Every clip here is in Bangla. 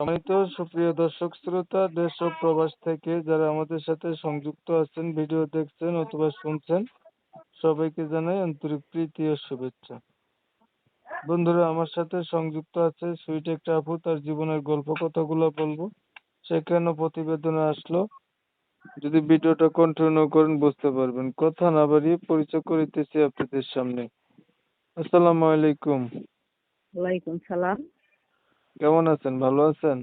সম্মানিত সুপ্রিয় দর্শক শ্রোতা, দেশ ও প্রবাস থেকে যারা আমাদের সাথে সংযুক্ত আছেন, ভিডিও দেখছেন অথবা শুনছেন, সবাইকে জানাই আন্তরিক প্রীতি ও শুভেচ্ছা। বন্ধুরা, আমার সাথে সংযুক্ত আছে সুইট একটা আপু, তার জীবনের গল্প কথাগুলো বলব। সে কেন প্রতিবেদনে আসলো, যদি ভিডিওটা কন্টিনিউ করেন বুঝতে পারবেন। কথা না বাড়িয়ে পরিচয় করিতেছি আপনাদের সামনে। আসসালামু আলাইকুম। ওয়ালাইকুম সালাম। কেমন আছেন? ভালো আছেন?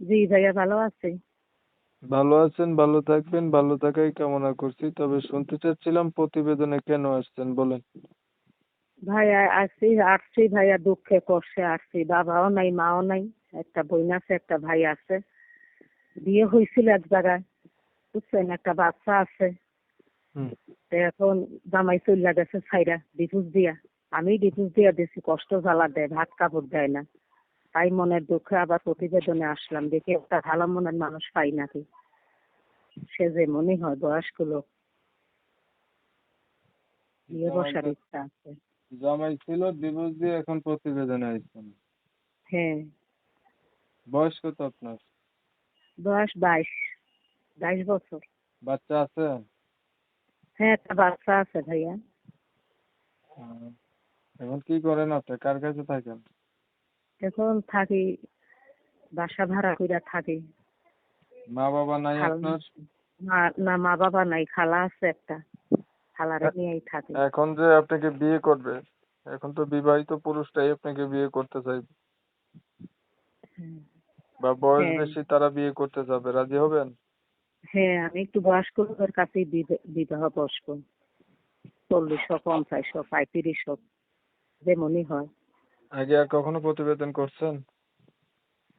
জি ভাইয়া ভালো আছি। ভালো আছেন ভালো থাকবেন ভালো থাকাই কামনা করছি। তবে শুনতে চাচ্ছিলাম প্রতিবেদনে কেন আসছেন বলেন। ভাইয়া আসছি আসছি ভাইয়া দুঃখে কষ্টে আসছি। বাবাও নাই মাও নাই। একটা বোন আছে একটা ভাই আছে। বিয়ে হয়েছিল এক জায়গায় বুঝছেন? একটা বাচ্চা আছে। এখন জামাই চল্লা গেছে ছাইরা ডিভোর্স দিয়া। আমি ডিভোর্স দিয়া দিছি কষ্ট জ্বালা দেয় ভাত কাপড় দেয় না। তাই মনের দুঃখে আবার প্রতিবেদনে আসলাম দেখি একটা ভালো মনের মানুষ পাই নাকি। সে যে মনে হয় বয়স্ক লোক। বিয়ে বসার ইচ্ছা আছে। জামাই ছিল ডিভোর্স দিয়ে এখন প্রতিবেদনে আসছেন হ্যাঁ। বয়স কত আপনার? বয়স বাইশ। বাইশ বছর। বাচ্চা আছে? হ্যাঁ একটা বাচ্চা আছে ভাইয়া। এখন কি করেন আপনি? কার কাছে থাকেন? এখন থাকি বাসা ভাড়া কইরা থাকি। মা বাবা নাই আপনার? না মা বাবা নাই খালা আছে একটা। খালারে নিয়েই থাকি। এখন যে আপনাকে বিয়ে করবে এখন তো বিবাহিত পুরুষটাই আপনাকে বিয়ে করতে চাইবে। বা বয়স হ্যাঁ। বেশি তারা বিয়ে করতে যাবে রাজি হবেন? হ্যাঁ আমি একটু বয়স্ক লোকের কাছেই বিবে- বিবাহ বসবো চল্লিশ হোক পঞ্চাশ হোক পঁয়ত্রিশ হোক যেমনই হয়। আগে আর কখনো প্রতিবেদন করছেন?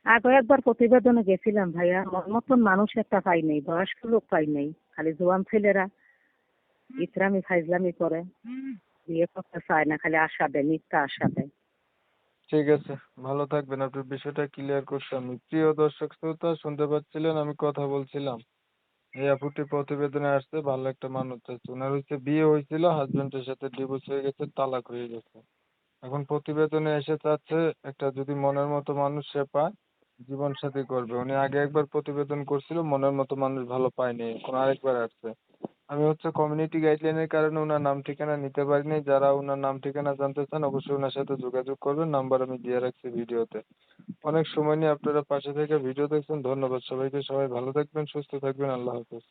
আগে একবার প্রতিবেদনে গেছিলাম ভাইয়া। আমার মতন মানুষ একটা পাই নাই বয়স্ক লোক পাই নাই খালি জোয়ান ছেলেরা। ইসলামি ফাইজলামি করে। বিয়ে করতে চায় না খালি আশা দেয় মিথ্যা আশা দেয়। ঠিক আছে ভালো থাকবেন। আপনার বিষয়টা ক্লিয়ার করছি আমি। প্রিয় দর্শক শ্রোতা শুনতে পাচ্ছিলেন? আমি কথা বলছিলাম। এই আপুটি প্রতিবেদনে আসছে ভালো একটা মানুষ আছে। ওনার হচ্ছে বিয়ে হয়েছিল হাজবেন্ডের সাথে ডিভোর্স হয়ে গেছে তালাক হয়ে গেছে। এখন প্রতিবেদনে এসে চাচ্ছে একটা যদি মনের মতো মানুষ সে পায় জীবন সাথী করবে। উনি আগে একবার প্রতিবেদন করছিল, মনের মতো মানুষ ভালো পায়নি। এখন আরেকবার আসছে। আমি হচ্ছে কমিউনিটি গাইডলাইনের কারণে ওনার নাম ঠিকানা নিতে পারিনি। যারা ওনার নাম ঠিকানা জানতে চান, অবশ্যই ওনার সাথে যোগাযোগ করবেন। নাম্বার আমি দিয়ে রাখছি ভিডিওতে। অনেক সময় নিয়ে আপনারা পাশে থেকে ভিডিও দেখছেন। ধন্যবাদ সবাইকে। সবাই ভালো থাকবেন, সুস্থ থাকবেন। আল্লাহ হাফেজ।